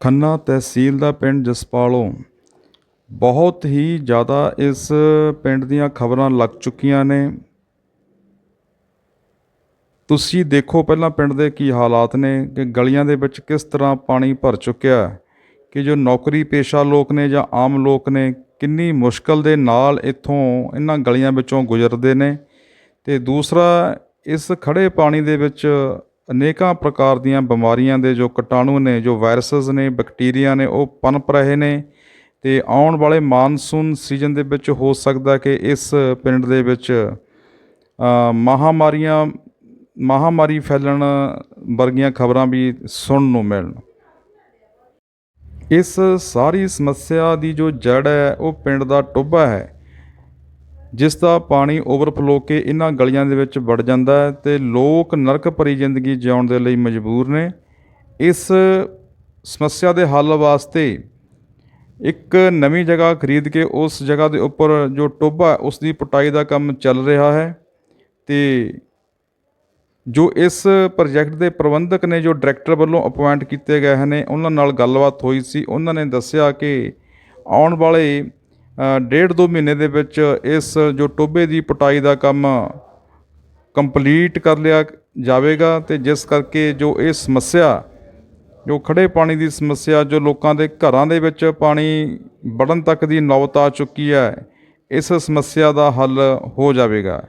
ਖੰਨਾ ਤਹਿਸੀਲ ਦਾ ਪਿੰਡ ਜਸਪਾਲੋਂ। ਬਹੁਤ ਹੀ ਜ਼ਿਆਦਾ ਇਸ ਪਿੰਡ ਦੀਆਂ ਖਬਰਾਂ ਲੱਗ ਚੁੱਕੀਆਂ ਨੇ। ਤੁਸੀਂ ਦੇਖੋ ਪਹਿਲਾਂ ਪਿੰਡ ਦੇ ਕੀ ਹਾਲਾਤ ਨੇ, ਕਿ ਗਲੀਆਂ ਦੇ ਵਿੱਚ ਕਿਸ ਤਰ੍ਹਾਂ ਪਾਣੀ ਭਰ ਚੁੱਕਿਆ ਹੈ, ਕਿ ਜੋ ਨੌਕਰੀ ਪੇਸ਼ਾ ਲੋਕ ਨੇ ਜਾਂ ਆਮ ਲੋਕ ਨੇ, ਕਿੰਨੀ ਮੁਸ਼ਕਲ ਦੇ ਨਾਲ ਇੱਥੋਂ ਇਹਨਾਂ ਗਲੀਆਂ ਵਿੱਚੋਂ ਗੁਜ਼ਰਦੇ ਨੇ। ਤੇ ਦੂਸਰਾ, ਇਸ ਖੜੇ ਪਾਣੀ ਦੇ ਵਿੱਚ ਅਨੇਕਾਂ ਪ੍ਰਕਾਰ ਦੀਆਂ ਬਿਮਾਰੀਆਂ ਦੇ ਜੋ ਕੀਟਾਣੂ ਨੇ ਜੋ ਵਾਇਰਸਸ ਨੇ ਬੈਕਟੀਰੀਆ ਨੇ ਉਹ ਪਨਪ ਰਹੇ ਨੇ ਤੇ ਆਉਣ ਵਾਲੇ ਮਾਨਸੂਨ ਸੀਜ਼ਨ ਦੇ ਵਿੱਚ ਹੋ ਸਕਦਾ ਕਿ ਇਸ ਪਿੰਡ ਦੇ ਵਿੱਚ ਅ, ਮਹਾਮਾਰੀਆਂ ਮਹਾਮਾਰੀ ਫੈਲਣ ਵਰਗੀਆਂ ਖਬਰਾਂ ਵੀ ਸੁਣਨ ਨੂੰ ਮਿਲਣ। ਇਸ ਸਾਰੀ ਸਮੱਸਿਆ ਦੀ ਜੋ ਜੜ ਹੈ ਉਹ ਪਿੰਡ ਦਾ ਟੋਭਾ ਹੈ। ਜਿਸ ਦਾ ਪਾਣੀ ਓਵਰਫਲੋ ਕੇ ਇਹਨਾਂ ਗਲੀਆਂ ਦੇ ਵਿੱਚ ਵੜ ਜਾਂਦਾ ਹੈ ਤੇ ਲੋਕ ਨਰਕ ਭਰੀ ਜ਼ਿੰਦਗੀ ਜਿਉਣ ਦੇ ਲਈ ਮਜਬੂਰ ਨੇ। ਇਸ ਸਮੱਸਿਆ ਦੇ ਹੱਲ ਵਾਸਤੇ ਇੱਕ ਨਵੀਂ ਜਗ੍ਹਾ ਖਰੀਦ ਕੇ ਉਸ ਜਗ੍ਹਾ ਦੇ ਉੱਪਰ ਜੋ ਟੋਭਾ ਉਸ ਦੀ ਪੁਟਾਈ ਦਾ ਕੰਮ ਚੱਲ ਰਿਹਾ ਹੈ ਤੇ ਜੋ ਇਸ ਪ੍ਰੋਜੈਕਟ ਦੇ ਪ੍ਰਬੰਧਕ ਨੇ, ਜੋ ਡਾਇਰੈਕਟਰ ਵੱਲੋਂ ਅਪਾਇੰਟ ਕੀਤੇ ਗਏ ਨੇ, ਉਹਨਾਂ ਨਾਲ ਗੱਲਬਾਤ ਹੋਈ ਸੀ। ਉਹਨਾਂ ਨੇ ਦੱਸਿਆ ਕਿ ਆਉਣ ਵਾਲੇ ਡੇਢ ਦੋ ਮਹੀਨੇ ਦੇ ਵਿੱਚ ਇਸ ਜੋ ਟੋਭੇ ਦੀ ਪਟਾਈ ਦਾ ਕੰਮ ਕੰਪਲੀਟ ਕਰ ਲਿਆ ਜਾਵੇਗਾ ਤੇ ਜਿਸ ਕਰਕੇ ਜੋ ਇਹ ਸਮੱਸਿਆ, ਜੋ ਖੜੇ ਪਾਣੀ ਦੀ ਸਮੱਸਿਆ, ਜੋ ਲੋਕਾਂ ਦੇ ਘਰਾਂ ਦੇ ਵਿੱਚ ਪਾਣੀ ਵੜਨ ਤੱਕ ਦੀ ਨੌਬਤ ਆ ਚੁੱਕੀ ਹੈ, ਇਸ ਸਮੱਸਿਆ ਦਾ ਹੱਲ ਹੋ ਜਾਵੇਗਾ।